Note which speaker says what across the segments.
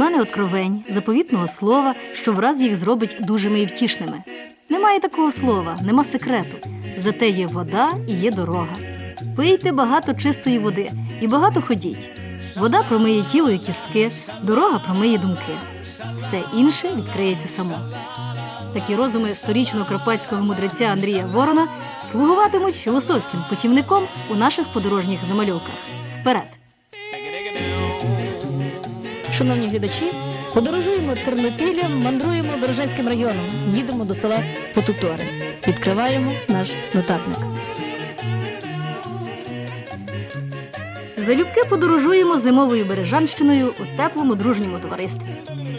Speaker 1: мене откровень, заповітного слова, що враз їх зробить дужими і втішними. Немає такого слова, нема секрету. Зате є вода і є дорога. Пийте багато чистої води і багато ходіть. Вода промиє тіло і кістки, дорога промиє думки. Все інше відкриється само. Такі роздуми сторічного карпатського мудреця Андрія Ворона слугуватимуть філософським путівником у наших подорожніх замальовках. Вперед! Шановні глядачі, подорожуємо Тернопіллям, мандруємо Бережанським районом, їдемо до села Потутори. Відкриваємо наш нотатник. Залюбки подорожуємо зимовою Бережанщиною у теплому дружньому товаристві.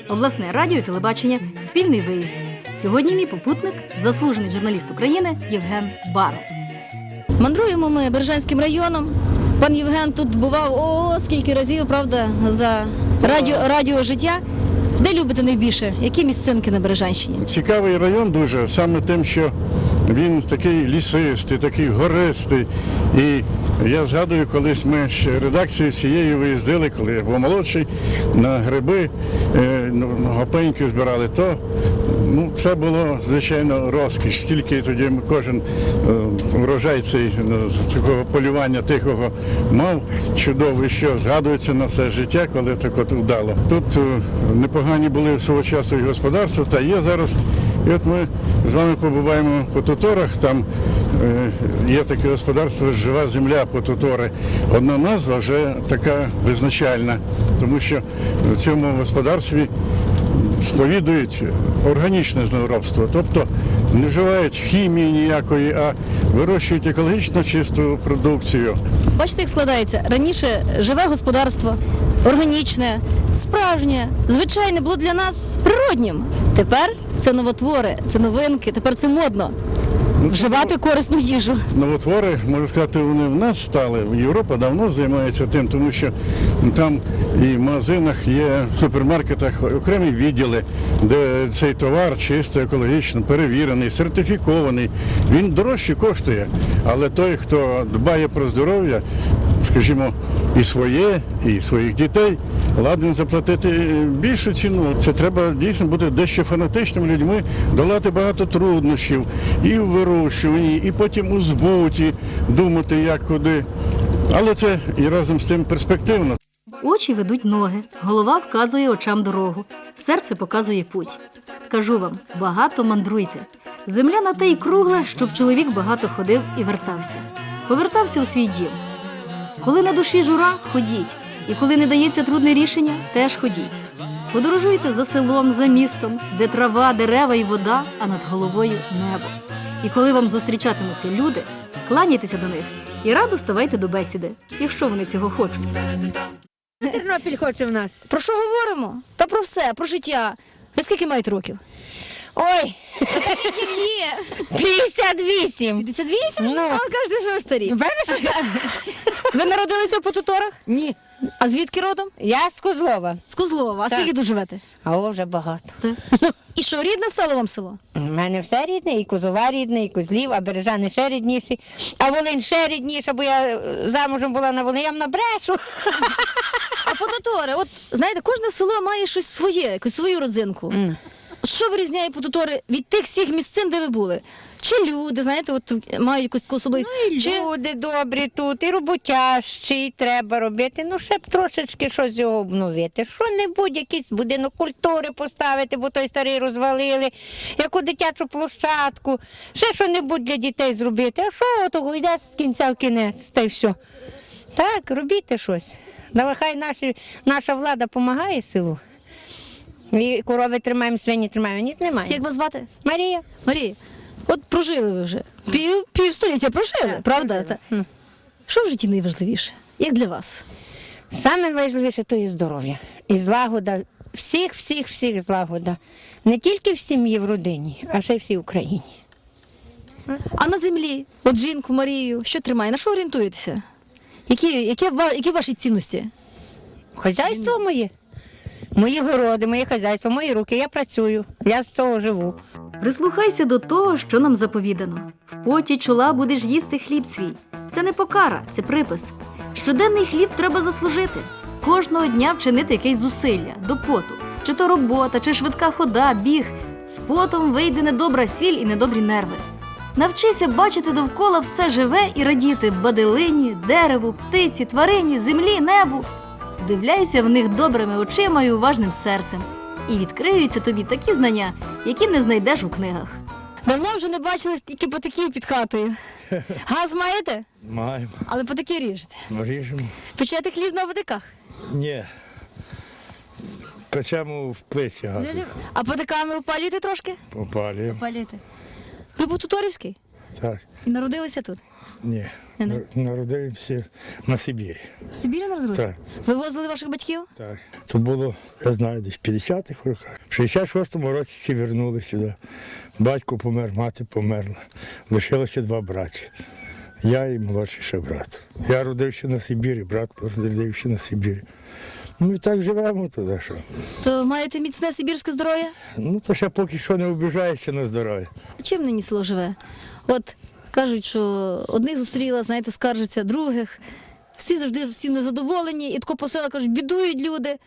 Speaker 1: Обласне радіо і телебачення спільний виїзд. Сьогодні мій попутник, заслужений журналіст України Євген Баро. Мандруємо ми Бережанським районом. Пан Євген тут бував о скільки разів, правда, за радіо, радіо життя. Де любите найбільше? Які місцинки на Бережанщині?
Speaker 2: Цікавий район дуже, саме тим, що він такий лісистий, такий гористий. І я згадую, колись ми ще редакцією цією виїздили, коли я був молодший, на гриби, е, ну, гопеньки збирали, то ну, це було, звичайно, розкіш. Стільки тоді кожен е, врожай цей ну, такого полювання тихого мав чудовий, що згадується на все життя, коли так от вдало. Тут е, непогані були свого часу і господарства, та є зараз. І от ми з вами побуваємо по Туторах, там е, є таке господарство Жива земля по Тутори. Одна назва вже така визначальна, тому що в цьому господарстві сповідують органічне землеробство, тобто не вживають хімії ніякої, а вирощують екологічно чисту продукцію.
Speaker 1: Бачите, як складається. Раніше живе господарство, органічне, справжнє, звичайне було для нас природнім. Тепер це новотвори, це новинки, тепер це модно. Вживати корисну їжу.
Speaker 2: Новотвори, можу сказати, вони в нас стали. Європа давно займається тим, тому що там і в магазинах є в супермаркетах окремі відділи, де цей товар чисто, екологічно, перевірений, сертифікований. Він дорожче коштує. Але той, хто дбає про здоров'я, скажімо, і своє, і своїх дітей, ладен заплатити більшу ціну. Це треба дійсно бути дещо фанатичними людьми, долати багато труднощів і в вирощуванні, і потім у збуті, думати, як куди. Але це і разом з тим перспективно.
Speaker 1: Очі ведуть ноги, голова вказує очам дорогу, серце показує путь. Кажу вам, багато мандруйте. Земля на те й кругла, щоб чоловік багато ходив і вертався. Повертався у свій дім. Коли на душі жура, ходіть, і коли не дається трудне рішення, теж ходіть. Подорожуйте за селом, за містом, де трава, дерева і вода, а над головою небо. І коли вам зустрічатимуться люди, кланяйтеся до них і радо ставайте до бесіди, якщо вони цього хочуть.
Speaker 3: Тернопіль хоче в нас.
Speaker 1: Про що говоримо? Та про все, про життя. Ви скільки маєте років?
Speaker 3: Ой, 58.
Speaker 1: 58?
Speaker 3: Ну.
Speaker 1: А ви старі.
Speaker 3: Певно, що так?
Speaker 1: Ви народилися в Потуторах?
Speaker 3: Ні.
Speaker 1: А звідки родом?
Speaker 3: Я з Козлова.
Speaker 1: З Козлова. А
Speaker 3: Так.
Speaker 1: скільки тут живете?
Speaker 3: А о, вже багато.
Speaker 1: І що, рідне стало вам село?
Speaker 3: У мене все рідне, і Козова рідне, і Козлів, а Бережани ще рідніші, а Волинь ще рідніша, бо я е, замужем була на Волині, я вам набрешу.
Speaker 1: А Потутори, от знаєте, кожне село має щось своє, якусь свою родзинку.
Speaker 3: М.
Speaker 1: Що вирізняє Потутори від тих всіх місцин, де ви були? Чи люди, знаєте, от тут мають якусь таку особливість? Чи
Speaker 3: Люди добрі тут, і роботящі, і треба робити. Ну, ще б трошечки щось його обновити. Що-небудь, якийсь будинок культури поставити, бо той старий розвалили, яку дитячу площадку, ще що-небудь для дітей зробити. А що того йдеш з кінця в кінець, та й все. Так, робіть щось. Давай хай наші, наша влада допомагає селу. І корови тримаємо, свині тримаємо, ніс немає.
Speaker 1: як вас звати?
Speaker 3: Марія.
Speaker 1: Марія, от прожили ви вже. Пів, півстоліття прожили, правда? Та-
Speaker 3: Хм.
Speaker 1: Що в житті найважливіше? Як для вас?
Speaker 3: Саме найважливіше то є здоров'я і злагода. Всіх, всіх, всіх злагода. Не тільки в сім'ї, в родині, а ще й всій Україні.
Speaker 1: А на землі, от жінку Марію, що тримає? На що орієнтуєтеся? Які, які, ва- які ваші цінності?
Speaker 3: Хазяйство моє. Мої городи, моє хазяйство, мої руки. Я працюю. Я з того живу.
Speaker 1: Прислухайся до того, що нам заповідано. В поті чола будеш їсти хліб свій. Це не покара, це припис. Щоденний хліб треба заслужити. Кожного дня вчинити якесь зусилля до поту, чи то робота, чи швидка хода, біг. З потом вийде недобра сіль і недобрі нерви. Навчися бачити довкола все живе і радіти баделині, дереву, птиці, тварині, землі, небу. Вдивляйся в них добрими очима і уважним серцем. І відкриються тобі такі знання, які не знайдеш у книгах. Давно вже не бачили тільки потаків під хатою. Газ маєте,
Speaker 4: Маємо,
Speaker 1: але потаки ріжете.
Speaker 4: ріжемо.
Speaker 1: Печете хліб на потаках.
Speaker 4: Ні. Печемо в плиці газу.
Speaker 1: А потаками опалюєте трошки?
Speaker 4: Опалюємо.
Speaker 1: Опалюєте. Ви Потуторівський?
Speaker 4: Так.
Speaker 1: І народилися тут.
Speaker 4: Ні. Народився на Сибірі.
Speaker 1: В Сибірі народилися?
Speaker 4: Так.
Speaker 1: Вивозили ваших батьків?
Speaker 4: Так. Це було, я знаю, десь в 50-х роках. В 66-му році всі вернули сюди. Батько помер, мати померла. Лишилося два браті. Я і молодший ще брат. Я родився на Сибірі, брат родився на Сибірі. Ну і так живемо туди, що.
Speaker 1: То маєте міцне сибірське здоров'я?
Speaker 4: Ну, то ще поки що не обіжаєшся на здоров'я.
Speaker 1: А Чим нині село живе? От кажуть, що одних зустріла, знаєте, скаржаться, других. Всі завжди всі незадоволені, і тако по селах кажуть, бідують люди.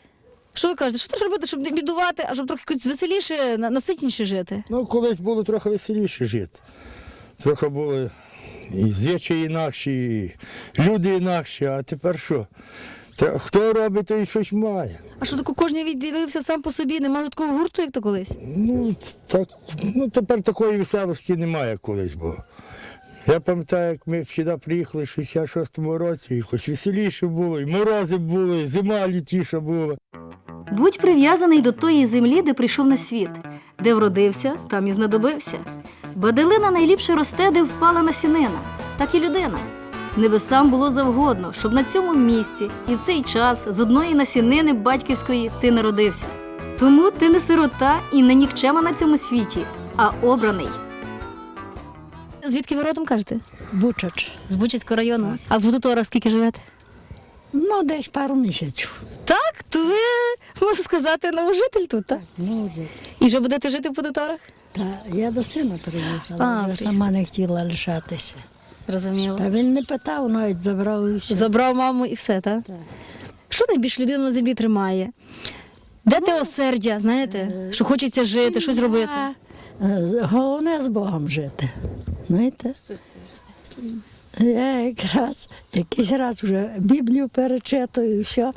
Speaker 1: Що ви кажете, що треба робити, щоб не бідувати, а щоб трохи якось веселіше, наситніше жити?
Speaker 4: Ну, колись було трохи веселіше жити. Трохи були і звичаї інакші, і люди інакші, а тепер що? Та хто робить, той щось має.
Speaker 1: А що тако кожен відділився сам по собі, немає такого гурту, як то колись?
Speaker 4: Ну, так, ну тепер такої веселості немає, як колись було. Я пам'ятаю, як ми сюди приїхали в 66-му році, і хоч веселіше було, і морози були, і зима лютіша була.
Speaker 1: Будь прив'язаний до тої землі, де прийшов на світ, де вродився, там і знадобився. Баделина найліпше росте, де впала насінина, так і людина. Небесам було завгодно, щоб на цьому місці і в цей час з одної насінини батьківської ти народився. Тому ти не сирота і не нікчема на цьому світі, а обраний. Звідки ви родом кажете?
Speaker 5: Бучач.
Speaker 1: З Бучацького району. А в Бутуторах скільки живете?
Speaker 5: Ну, десь пару місяців.
Speaker 1: Так, то ви можна сказати новожитель тут, так?
Speaker 5: Ну, вже.
Speaker 1: І вже будете жити в Бутуторах?
Speaker 5: Та я до сина приїхала,
Speaker 1: А, приїхала.
Speaker 5: сама не хотіла лишатися.
Speaker 1: Зрозуміло.
Speaker 5: Та він не питав, навіть забрав і все.
Speaker 1: Забрав маму і все, так?
Speaker 5: Так.
Speaker 1: Що найбільше людину на землі тримає? Де те осердя, знаєте, що хочеться жити, щось робити?
Speaker 5: Е, Головне з Богом жити. Знаєте? Я якраз якийсь раз вже Біблію перечитую, що,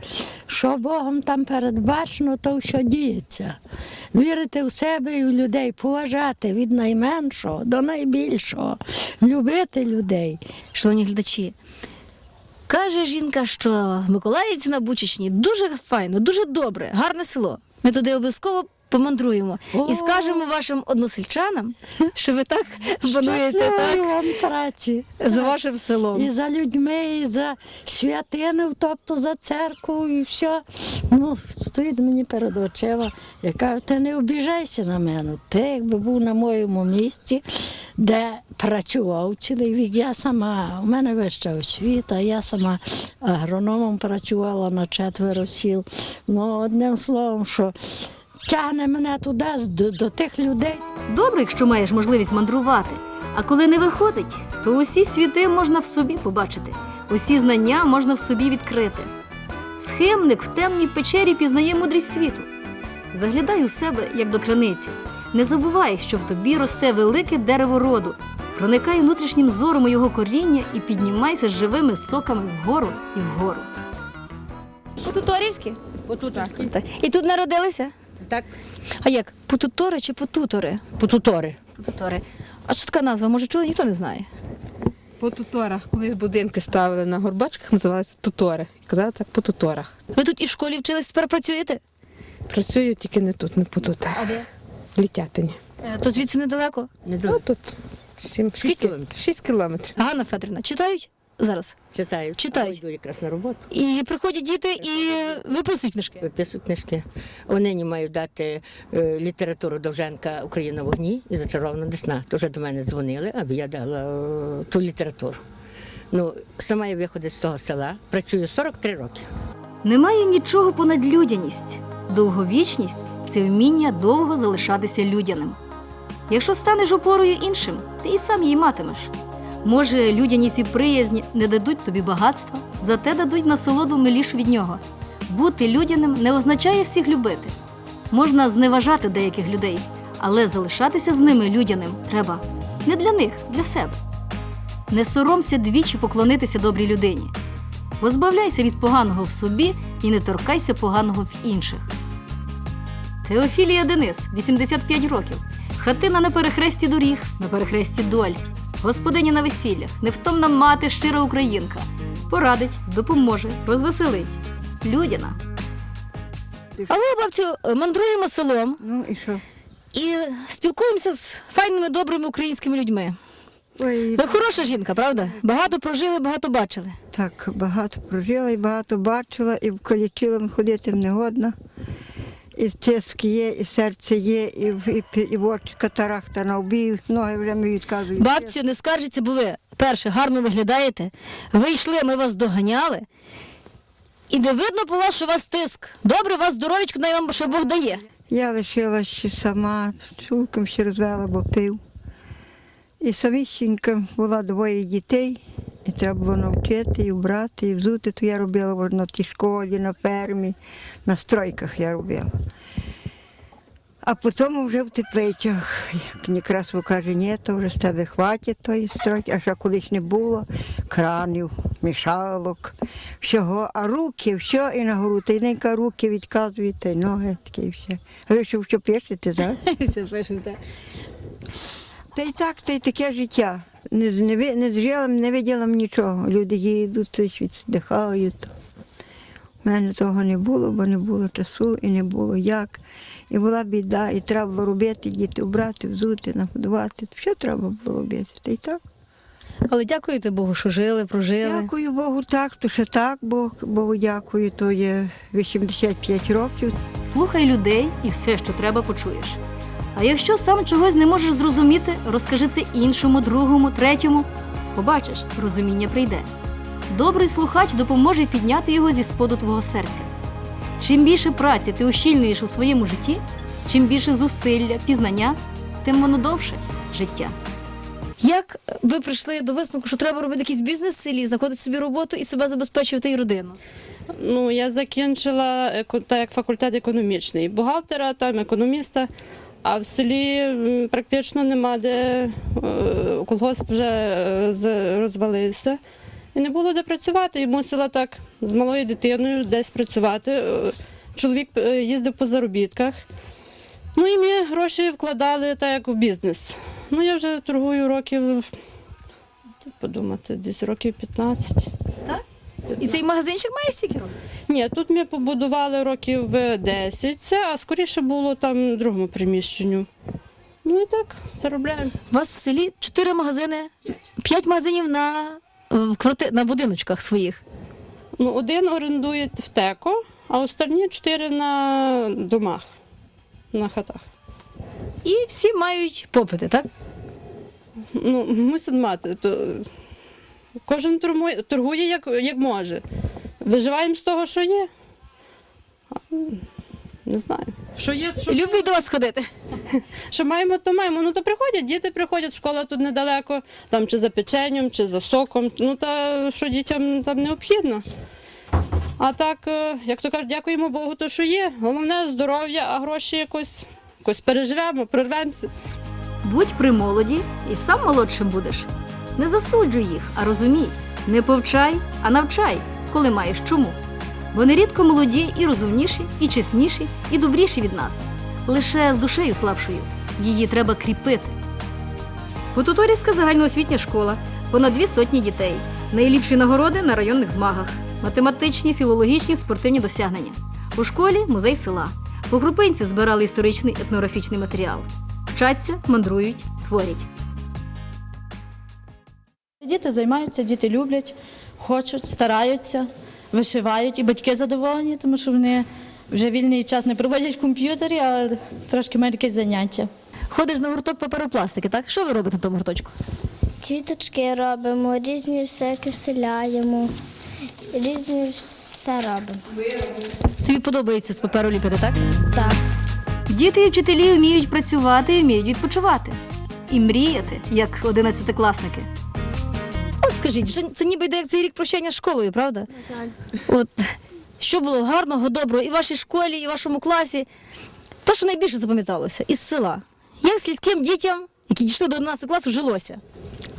Speaker 5: що Богом там передбачено, то що діється. Вірити в себе і в людей, поважати від найменшого до найбільшого, любити людей.
Speaker 1: Шановні глядачі, каже жінка, що Миколаївці на Бучичні дуже файно, дуже добре, гарне село. Ми туди обов'язково помандруємо і скажемо вашим односельчанам, що ви так
Speaker 5: Щасливої
Speaker 1: так,
Speaker 5: вам праці.
Speaker 1: за вашим селом.
Speaker 5: І за людьми, і за святиною, тобто за церкву, і все. Ну, стоїть мені перед очима. Я кажу, ти не обіжайся на мене. Ти якби був на моєму місці, де працював цілий вік. Я сама, у мене вища освіта, я сама агрономом працювала на четверо сіл. Ну, одним словом, що тягне мене туди, до, до тих людей.
Speaker 1: Добре, якщо маєш можливість мандрувати. А коли не виходить, то усі світи можна в собі побачити, усі знання можна в собі відкрити. Схемник в темній печері пізнає мудрість світу. Заглядай у себе, як до криниці. Не забувай, що в тобі росте велике дерево роду. Проникай внутрішнім зором у його коріння і піднімайся з живими соками вгору і вгору. Потуторівські?
Speaker 6: Потутаки.
Speaker 1: Так. І тут народилися?
Speaker 6: Так.
Speaker 1: А як? Потутори чи потутори?
Speaker 6: Потутори.
Speaker 1: Потутори. А що така назва? Може, чули? Ніхто не знає.
Speaker 6: По туторах. Колись будинки ставили на горбачках, називалися тутори. Казали так по туторах.
Speaker 1: Ви тут і в школі вчились, тепер працюєте?
Speaker 6: Працюю тільки не тут, не по тутах.
Speaker 1: де?
Speaker 6: В Літятині.
Speaker 1: Е, То звідси недалеко.
Speaker 6: Ну тут сім,
Speaker 1: Скільки?
Speaker 6: кілометрів. Шість кілометрів.
Speaker 1: Ганна Федорівна, читають? Зараз?
Speaker 7: Читають.
Speaker 1: Читають.
Speaker 7: Йдуть якраз на роботу,
Speaker 1: І приходять діти і виписують книжки.
Speaker 7: виписують книжки. Вони не мають дати е, літературу Довженка Україна в вогні і зачарована десна. То вже до мене дзвонили, аби я дала е, ту літературу. Ну, сама я виходить з того села, працюю 43 роки.
Speaker 1: Немає нічого понад людяність. Довговічність це вміння довго залишатися людяним. Якщо станеш опорою іншим, ти і сам її матимеш. Може, людяність і приязнь не дадуть тобі багатства, зате дадуть насолоду милішу від нього. Бути людяним не означає всіх любити. Можна зневажати деяких людей, але залишатися з ними людяним треба не для них, для себе. Не соромся двічі поклонитися добрій людині. Позбавляйся від поганого в собі і не торкайся поганого в інших. Теофілія Денис, 85 років. Хатина на перехресті доріг, на перехресті доль. Господиня на весіллях, невтомна мати, щира українка. Порадить, допоможе, розвеселить. Людяна. Алло, бабцю, мандруємо селом
Speaker 8: Ну і що?
Speaker 1: і спілкуємося з файними добрими українськими людьми.
Speaker 8: Ой,
Speaker 1: Ви хороша жінка, правда? Багато прожили, багато бачили.
Speaker 8: так, багато прожила і багато бачила, і в колічилам ходити не годно. І тиск є, і серце є, і, в- і, і в очі катарахта на обій, ноги вже мені відказують.
Speaker 1: Бабцю, не скаржіться, бо ви перше гарно виглядаєте. Ви йшли, ми вас доганяли. І не видно по вас, що у вас тиск. Добре, у вас здоров'ячко, най вам ще Бог дає.
Speaker 8: Я лишилась ще сама, чоловіком ще розвела, бо пив. І самісінька була двоє дітей, і треба було навчити, і вбрати, і взути. То я робила на тій школі, на фермі, на стройках я робила. А потім вже в тепличах. Як Некрасово каже, ні, то вже з тебе хватить тої стройки, а ще колись не було кранів, мішалок, всього. А руки, все і на гору. Та й ненька руки відказує, та й ноги таке і все. А ви що, що пишете, так?
Speaker 1: Все пишете.
Speaker 8: Та й так, та й таке життя. Не, не, не зжила, не виділа нічого. Люди їдуть, віддихають. У мене того не було, бо не було часу і не було як. І була біда, і треба було робити, діти убрати, взути, нагодувати. Що треба було робити? Та й так.
Speaker 1: Але дякуєте Богу, що жили, прожили.
Speaker 8: Дякую Богу, так, то ще так, Бог, Богу дякую, то є 85 років.
Speaker 1: Слухай людей і все, що треба, почуєш. А якщо сам чогось не можеш зрозуміти, розкажи це іншому, другому, третьому. Побачиш, розуміння прийде. Добрий слухач допоможе підняти його зі споду твого серця. Чим більше праці ти ущільнюєш у своєму житті, чим більше зусилля, пізнання, тим воно довше життя. Як ви прийшли до висновку, що треба робити якийсь бізнес в селі, знаходити собі роботу і себе забезпечувати і родину?
Speaker 9: Ну, я закінчила еко- так, як факультет економічний. Бухгалтера, там, економіста, а в селі практично нема де е, колгосп вже е, розвалився. І не було де працювати. І мусила так з малою дитиною десь працювати. Е, Чоловік їздив по заробітках. Ну і ми гроші вкладали так, як в бізнес. Ну, я вже торгую років, подумати, десь років 15.
Speaker 1: І цей магазинчик має стільки років?
Speaker 9: Ні, тут ми побудували років е, 10, це, а скоріше було там в другому приміщенню. Ну і так, заробляємо.
Speaker 1: У вас в селі чотири магазини, п'ять магазинів на, е, в кварти... на будиночках своїх.
Speaker 9: Ну, один орендує в теко, а останні чотири на домах, на хатах.
Speaker 1: І всі мають попити, так?
Speaker 9: Ну, мусить мати. То... Кожен торгує, торгує як, як може. Виживаємо з того, що є. Не знаю. Що є, що
Speaker 1: Люблять до вас ходити.
Speaker 9: Що маємо, то маємо. Ну то приходять, діти приходять, школа тут недалеко, там чи за печенням, чи за соком. Ну та що дітям там необхідно. А так, е, як то кажуть, дякуємо Богу, то що є. Головне здоров'я, а гроші якось, якось переживемо, прорвемося.
Speaker 1: Будь при молоді і сам молодшим будеш. Не засуджуй їх, а розумій. Не повчай, а навчай, коли маєш чому. Вони рідко молоді і розумніші, і чесніші, і добріші від нас. Лише з душею слабшою. Її треба кріпити. Потуторівська загальноосвітня школа, понад дві сотні дітей, найліпші нагороди на районних змагах, математичні, філологічні, спортивні досягнення. У школі музей села. По крупинці збирали історичний етнографічний матеріал. Вчаться, мандрують, творять.
Speaker 10: Діти займаються, діти люблять, хочуть, стараються, вишивають, і батьки задоволені, тому що вони вже вільний час не проводять в комп'ютері, але трошки мають якесь заняття.
Speaker 1: Ходиш на гурток паперопластики, так? Що ви робите на тому гурточку?
Speaker 11: Квіточки робимо, різні всякі вселяємо, різні все робимо.
Speaker 1: Тобі подобається з паперу ліпити, так?
Speaker 11: Так.
Speaker 1: Діти і вчителі вміють працювати і вміють відпочивати. І мріяти, як одинадцятикласники. Скажіть, вже це ніби йде як цей рік прощання з школою, правда? На жаль. От що було гарного, доброго і в вашій школі, і в вашому класі. Те, що найбільше запам'яталося, із села. Як сільським дітям, які дійшли до 11 класу, жилося?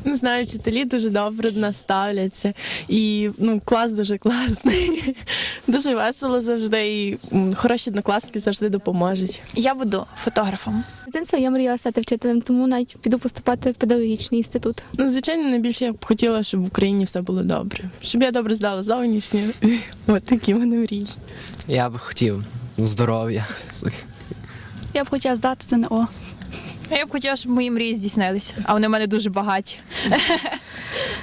Speaker 12: Не знаю, вчителі дуже добре до нас ставляться. І ну, клас дуже класний. Дуже весело завжди. І хороші однокласники завжди допоможуть.
Speaker 13: Я буду фотографом.
Speaker 11: Дитинство я мріяла стати вчителем, тому навіть піду поступати в педагогічний інститут.
Speaker 12: Ну, звичайно, найбільше я б хотіла, щоб в Україні все було добре. Щоб я добре здала зовнішнє. От такі мене мрії.
Speaker 14: Я би хотів здоров'я.
Speaker 11: Я б хотіла здати ЗНО.
Speaker 13: Я б хотіла, щоб мої мрії здійснились, а вони в мене дуже багаті.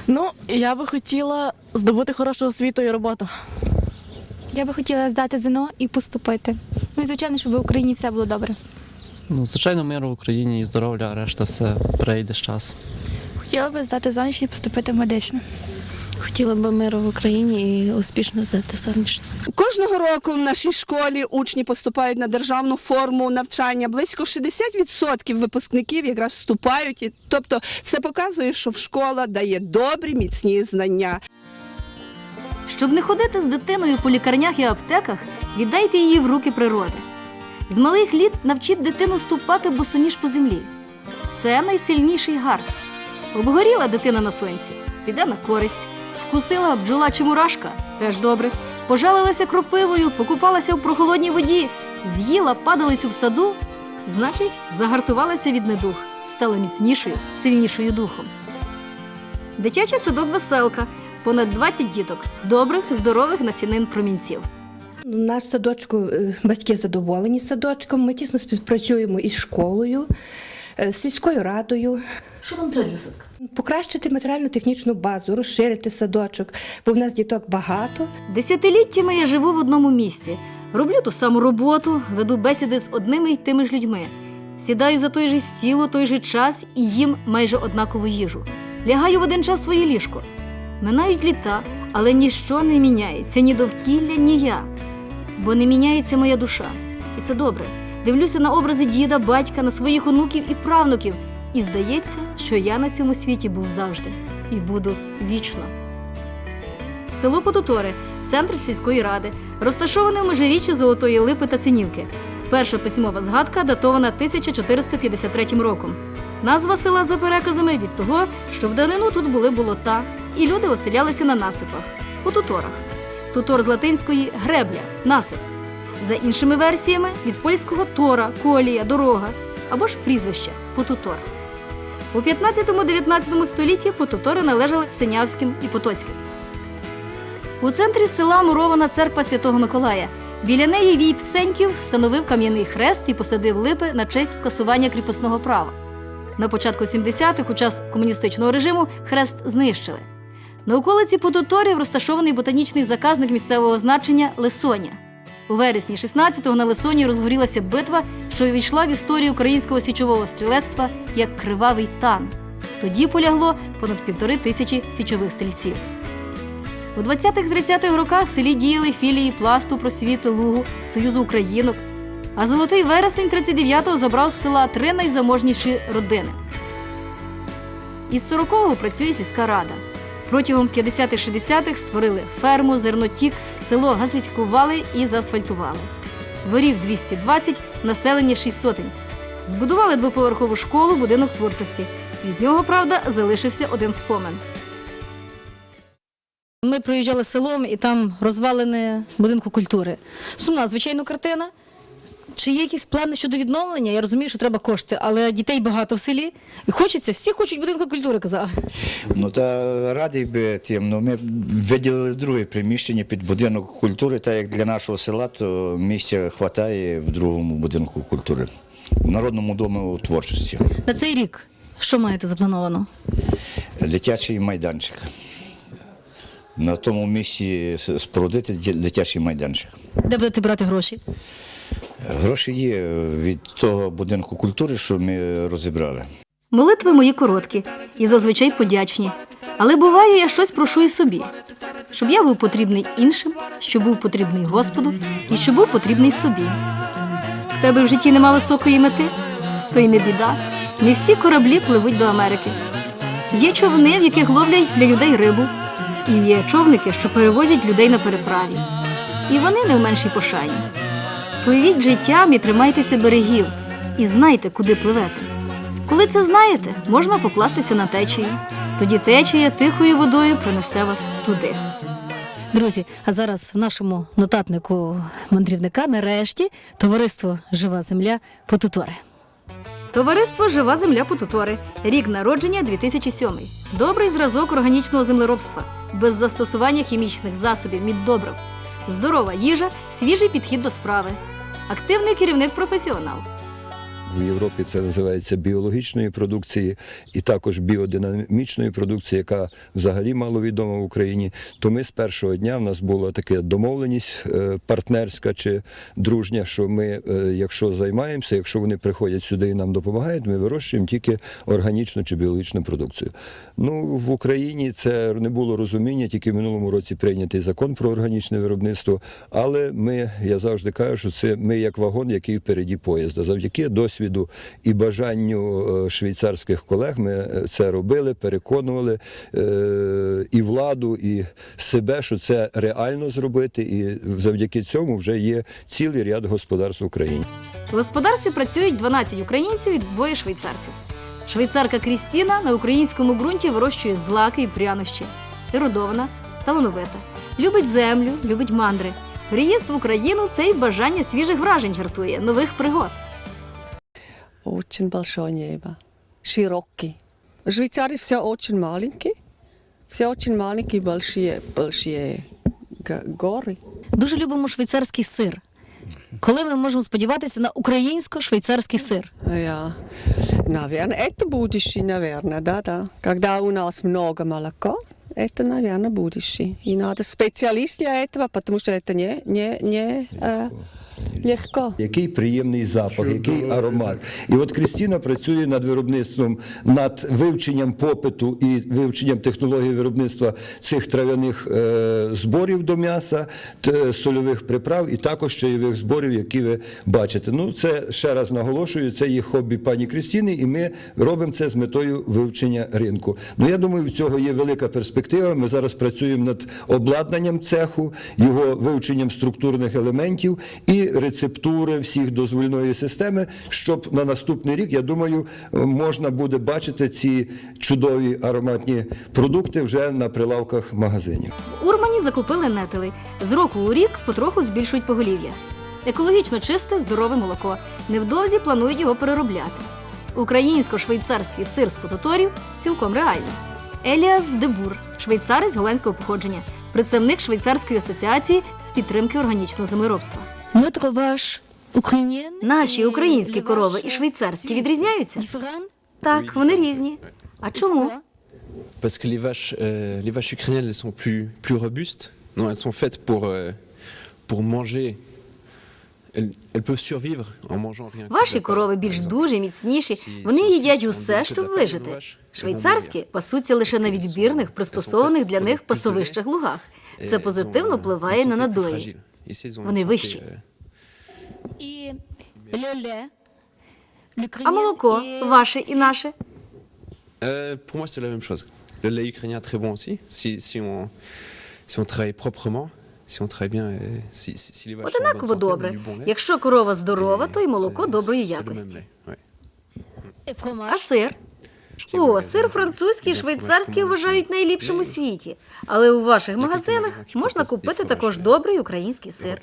Speaker 12: Ну, я би хотіла здобути хорошу освіту і роботу.
Speaker 11: Я би хотіла здати ЗНО і поступити. Ну і звичайно, щоб в Україні все було добре.
Speaker 14: Ну, звичайно, миру в Україні і здоров'я, а решта все прийде з часом.
Speaker 11: Хотіла би здати зовнішнє і поступити в медичне.
Speaker 9: Хотіла б миру в Україні і успішно здати зовнішнє.
Speaker 15: Кожного року в нашій школі учні поступають на державну форму навчання. Близько 60% випускників якраз вступають. Тобто це показує, що школа дає добрі, міцні знання.
Speaker 1: Щоб не ходити з дитиною по лікарнях і аптеках, віддайте її в руки природи. З малих літ навчіть дитину ступати босоніж по землі. Це найсильніший гард. Обгоріла дитина на сонці, піде на користь. Вкусила бджола чи мурашка теж добре. Пожалилася кропивою, покупалася в прохолодній воді, з'їла падалицю в саду, значить, загартувалася від недух, стала міцнішою, сильнішою духом. Дитячий садок веселка. Понад 20 діток, добрих, здорових насінин промінців.
Speaker 7: Наш садочку, е, батьки задоволені садочком. Ми тісно співпрацюємо із школою, сільською радою.
Speaker 1: Що вам треба для садка?
Speaker 7: Покращити матеріально-технічну базу, розширити садочок, бо в нас діток багато.
Speaker 1: Десятиліттями я живу в одному місці. Роблю ту саму роботу, веду бесіди з одними й тими ж людьми. Сідаю за той же стіл у той же час і їм майже однакову їжу. Лягаю в один час в своє ліжко. Минають літа, але ніщо не міняється, ні довкілля, ні я. Бо не міняється моя душа. І це добре. Дивлюся на образи діда, батька, на своїх онуків і правнуків. І здається, що я на цьому світі був завжди і буду вічно. Село Потутори, центр сільської ради, розташоване в межиріччі Золотої Липи та Цинівки. Перша письмова згадка датована 1453 роком. Назва села за переказами від того, що в данину тут були болота, і люди оселялися на насипах по. Тутор з латинської гребля, насип. За іншими версіями від польського тора, колія, дорога або ж прізвище Потутор. У 15-19 столітті потутори належали Синявським і Потоцьким. У центрі села мурована церква Святого Миколая. Біля неї Війт Сеньків встановив кам'яний хрест і посадив липи на честь скасування кріпосного права. На початку 70-х, у час комуністичного режиму, хрест знищили. На околиці Потуторів розташований ботанічний заказник місцевого значення Лисоня. У вересні 16-го на Лисоні розгорілася битва, що увійшла в історію українського січового стрілецтва як кривавий тан. Тоді полягло понад півтори тисячі січових стрільців. У 20-30-х роках в селі діяли філії пласту, просвіти, лугу, Союзу Українок. А золотий вересень 39-го забрав з села три найзаможніші родини. Із 40-го працює сільська рада. Протягом 50-60-х створили ферму, зернотік, село газифікували і заасфальтували. Дворів 220, населення 6 сотень. Збудували двоповерхову школу, будинок творчості. Від нього, правда, залишився один спомин. Ми проїжджали селом і там розвалене будинку культури. Сумна, звичайно, картина. Чи є якісь плани щодо відновлення? Я розумію, що треба кошти, але дітей багато в селі. І хочеться, всі хочуть будинку культури, казали.
Speaker 16: Ну та радий би тим. Ну ми виділили друге приміщення під будинок культури, так як для нашого села, то місця вистачає в другому будинку культури, в народному домі творчості.
Speaker 1: На цей рік що маєте заплановано?
Speaker 16: дитячий майданчик. На тому місці спорудити дитячий майданчик.
Speaker 1: Де будете брати гроші?
Speaker 16: Гроші є від того будинку культури, що ми розібрали.
Speaker 1: Молитви мої короткі і зазвичай подячні. Але буває, я щось прошу і собі, щоб я був потрібний іншим, щоб був потрібний Господу і щоб був потрібний собі. В тебе в житті нема високої мети, то й не біда. Не всі кораблі пливуть до Америки. Є човни, в яких ловлять для людей рибу, і є човники, що перевозять людей на переправі. І вони не в меншій пошані. Пливіть життям і тримайтеся берегів, і знайте, куди пливете. Коли це знаєте, можна покластися на течію. Тоді течія тихою водою принесе вас туди. Друзі, а зараз в нашому нотатнику мандрівника нарешті товариство Жива земля Потутори. Товариство Жива земля Потутори. Рік народження 2007. Добрий зразок органічного землеробства, без застосування хімічних засобів, міддобрив. Здорова їжа, свіжий підхід до справи. Активний керівник професіонал.
Speaker 17: В Європі це називається біологічної продукції і також біодинамічної продукції, яка взагалі маловідома в Україні. То ми з першого дня в нас була така домовленість е, партнерська чи дружня, що ми, е, якщо займаємося, якщо вони приходять сюди і нам допомагають, ми вирощуємо тільки органічну чи біологічну продукцію. Ну в Україні це не було розуміння, тільки в минулому році прийнятий закон про органічне виробництво. Але ми, я завжди кажу, що це ми як вагон, який впереді поїзда. Завдяки досвіду і бажанню е, швейцарських колег ми е, це робили, переконували е, і владу, і себе, що це реально зробити. І завдяки цьому вже є цілий ряд господарств в Україні.
Speaker 1: В господарстві працюють 12 українців і двоє швейцарців. Швейцарка Крістіна на українському ґрунті вирощує злаки і прянощі. Ерудована, талановита. Любить землю, любить мандри. Приїзд в Україну це й бажання свіжих вражень жартує, нових пригод
Speaker 18: Очень большое небо, широкий. В Швейцарии все очень маленькие, все очень маленькие, большие, большие г- горы.
Speaker 1: Дуже любимо швейцарський сир. Коли ми можемо сподіватися на українсько-швейцарський сир?
Speaker 18: Ja, наверное, это будущее, наверное, да, да. Когда у нас много молока, это, наверное, будущее. И надо специалист для этого, потому что это не, не, не э, легко.
Speaker 17: Який приємний запах, який аромат. І от Крістіна працює над виробництвом, над вивченням попиту і вивченням технології виробництва цих трав'яних е, зборів до м'яса, т- сольових приправ і також чайових зборів, які ви бачите. Ну, це ще раз наголошую, це є хобі пані Крістіни, і ми робимо це з метою вивчення ринку. Ну я думаю, в цього є велика перспектива. Ми зараз працюємо над обладнанням цеху, його вивченням структурних елементів і рецептури всіх дозвольної системи, щоб на наступний рік, я думаю, можна буде бачити ці чудові ароматні продукти вже на прилавках магазинів.
Speaker 1: Урмані закупили нетели. З року у рік потроху збільшують поголів'я. Екологічно чисте, здорове молоко. Невдовзі планують його переробляти. Українсько-швейцарський сир з пототорів цілком реально. Еліас Дебур, швейцарець голландського походження, представник швейцарської асоціації з підтримки органічного землеробства. Наші українські корови і швейцарські відрізняються? Так, вони різні. А чому?
Speaker 19: Parce que les vaches, euh, les vaches ukrainiennes, elles sont plus, plus robustes. Non, elles sont faites pour, euh, pour manger. Elles, elles peuvent survivre en mangeant rien.
Speaker 1: Ваші корови більш дужі, міцніші. Вони їдять усе, щоб вижити. Швейцарські пасуться лише на відбірних, пристосованих для них пасовищах лугах. Це позитивно впливає на надої. Вони вищі.
Speaker 19: euh,
Speaker 1: А молоко ваше і наше.
Speaker 19: Euh, pour moi, c'est la même chose. Le lait ukrainien très bon aussi, si, si, on, si on travaille proprement, si on travaille bien, si, si, si les vaches
Speaker 1: Одинаково добре. Якщо корова здорова, то й
Speaker 19: C'est-
Speaker 1: молоко доброї якості. А сир? О, сир французький і швейцарський вважають найліпшим у світі. Але у ваших магазинах можна купити також добрий український сир.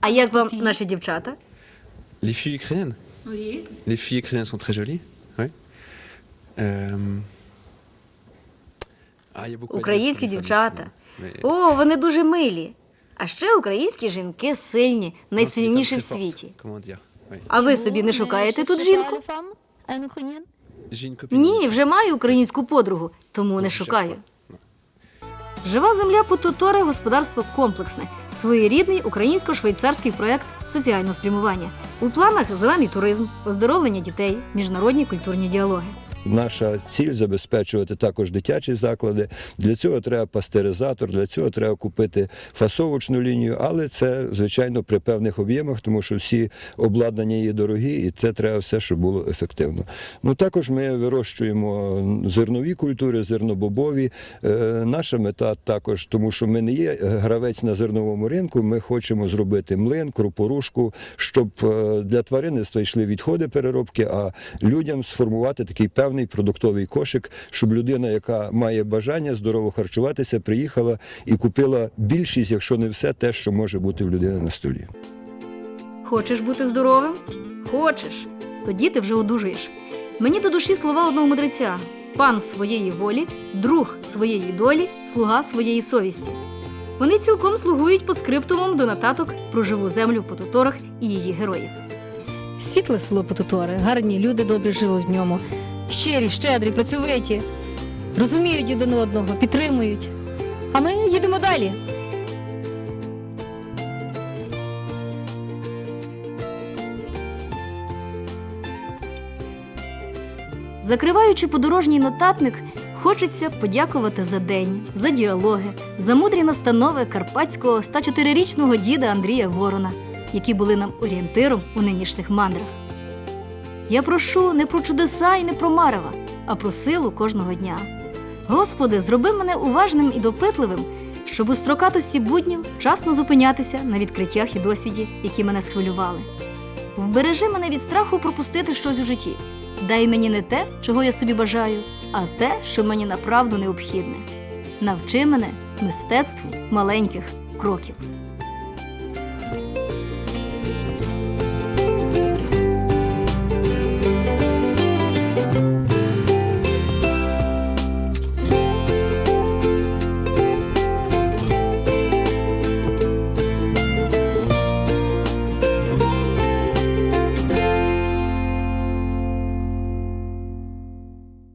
Speaker 1: А як вам наші дівчата?
Speaker 19: Les filles ukrainiennes Les filles ukrainiennes sont très jolies. Oui. Euh, ah, il y a beaucoup à dire sur
Speaker 1: Українські
Speaker 19: les femmes
Speaker 1: дівчата.
Speaker 19: mais-
Speaker 1: О, вони дуже милі. А ще українські жінки сильні,
Speaker 19: Non, c'est des
Speaker 1: найсильніші в
Speaker 19: très fortes,
Speaker 1: світі.
Speaker 19: Comment dire oui.
Speaker 1: А ви собі не шукаєте тут жінку? Ні, вже маю українську подругу, тому не шукаю. Жива земля Потутори господарство комплексне, своєрідний українсько-швейцарський проект соціального спрямування. У планах зелений туризм, оздоровлення дітей, міжнародні культурні діалоги.
Speaker 17: Наша ціль забезпечувати також дитячі заклади. Для цього треба пастеризатор, для цього треба купити фасовочну лінію, але це звичайно при певних об'ємах, тому що всі обладнання є дорогі, і це треба все, щоб було ефективно. Ну також ми вирощуємо зернові культури, зернобобові. Е, наша мета також, тому що ми не є гравець на зерновому ринку. Ми хочемо зробити млин, крупорушку, щоб е, для тваринництва йшли відходи переробки, а людям сформувати такий певний продуктовий кошик, щоб людина, яка має бажання здорово харчуватися, приїхала і купила більшість, якщо не все, те, що може бути в людини на столі.
Speaker 1: Хочеш бути здоровим? Хочеш. Тоді ти вже одужуєш. Мені до душі слова одного мудреця: пан своєї волі, друг своєї долі, слуга своєї совісті. Вони цілком слугують по скриптумам до нотаток про живу землю по Тоторах і її героїв. Світле село Потутори, гарні люди добре живуть в ньому. Щирі, щедрі, працьовиті, розуміють один одного, підтримують. А ми їдемо далі. Закриваючи подорожній нотатник, хочеться подякувати за день, за діалоги, за мудрі настанови карпатського 104-річного діда Андрія Ворона, які були нам орієнтиром у нинішніх мандрах. Я прошу не про чудеса і не про марева, а про силу кожного дня. Господи, зроби мене уважним і допитливим, щоб у строкатості буднів вчасно зупинятися на відкриттях і досвіді, які мене схвилювали. Вбережи мене від страху пропустити щось у житті. Дай мені не те, чого я собі бажаю, а те, що мені направду необхідне. Навчи мене мистецтву маленьких кроків.